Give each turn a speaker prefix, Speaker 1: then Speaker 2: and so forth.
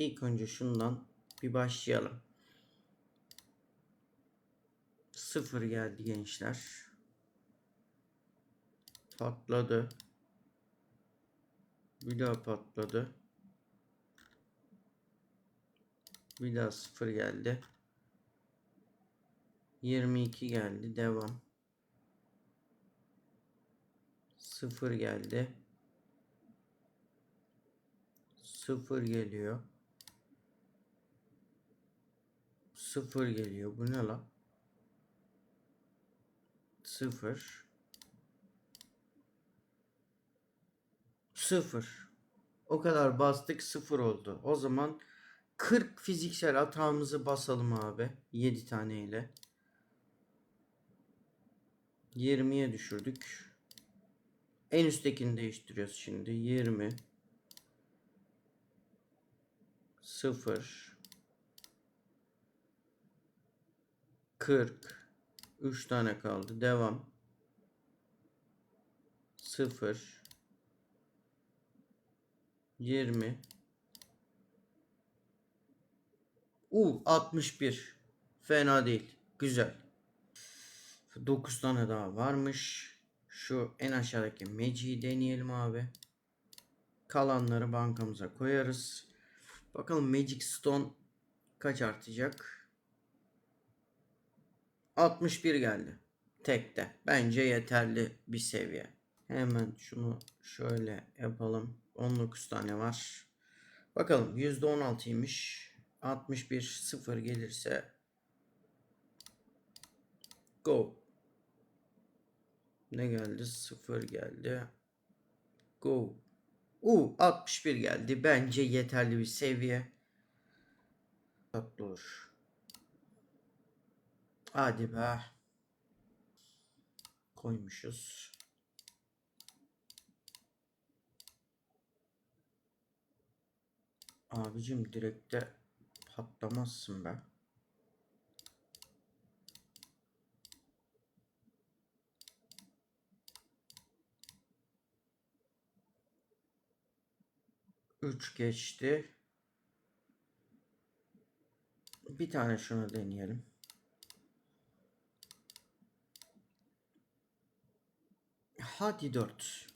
Speaker 1: İlk önce şundan bir başlayalım. Sıfır geldi gençler. Patladı. Bir daha patladı. Bir daha sıfır geldi. 22 geldi. Devam. Sıfır geldi. Sıfır geliyor. Sıfır geliyor. Bu ne la? Sıfır. Sıfır. O kadar bastık sıfır oldu. O zaman 40 fiziksel hatamızı basalım abi. 7 tane ile. 20'ye düşürdük. En üsttekini değiştiriyoruz şimdi. 20 0 40 3 tane kaldı. Devam. 0 20 U 61 fena değil. Güzel. 9 tane daha varmış. Şu en aşağıdaki Magic'i deneyelim abi. Kalanları bankamıza koyarız. Bakalım Magic Stone kaç artacak? 61 geldi. Tekte. Bence yeterli bir seviye. Hemen şunu şöyle yapalım. 19 tane var. Bakalım %16'ymış. 61 0 gelirse go. Ne geldi? 0 geldi. Go. U 61 geldi. Bence yeterli bir seviye. Tatlı olur. Hadi be. Koymuşuz. Abicim direkte patlamazsın be. Üç geçti. Bir tane şunu deneyelim. Hadi 4.